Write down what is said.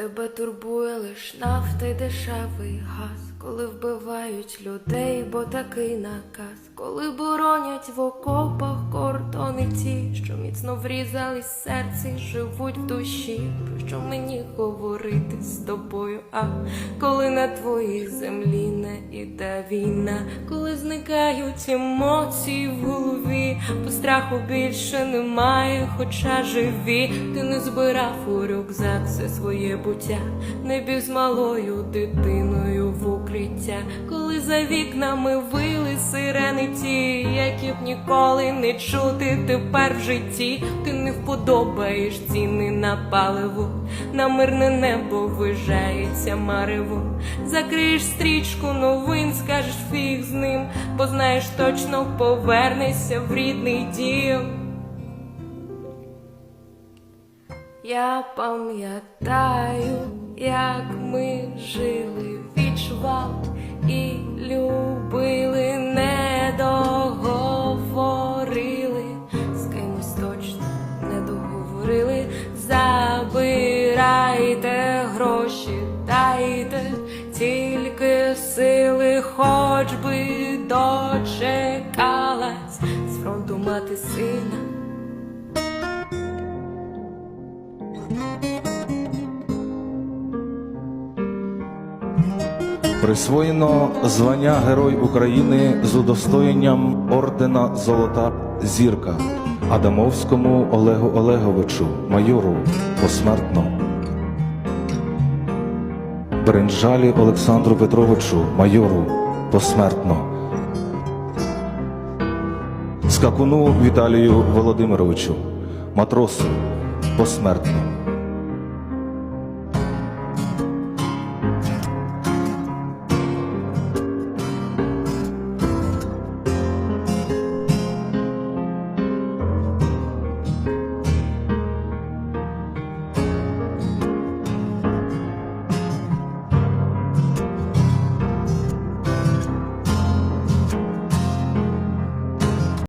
Тебе турбує лиш нафта й дешевий газ, коли вбивають людей, бо такий наказ, коли боронять в окопах кордони ті, що міцно врізались в серці, живуть в душі. Про що мені говорити з тобою? А коли на твоїй землі не іде війна, коли зникають емоції в голові, бо страху більше немає, хоча живі, ти не збирав у рюкзак все своє буття, не з малою дитиною в укриття, коли за вікнами вили сирени ті, які б ніколи не чути тепер в житті, ти не вподобаєш ціни на паливо, на мирне небо вижається марево, закриєш стрічку новин, скажеш фіг з ним, бо знаєш точно повернешся в рідний дім. Я пам'ятаю, як ми жили, договорили. Забирайте гроші, дайте тільки сили, хоч би дочекалась з фронту мати сина. Присвоєно звання Герой України з удостоєнням ордена Золота Зірка Адамовському Олегу Олеговичу, майору посмертно. Бринжалі Олександру Петровичу, майору посмертно. Скакуну Віталію Володимировичу, матросу посмертно.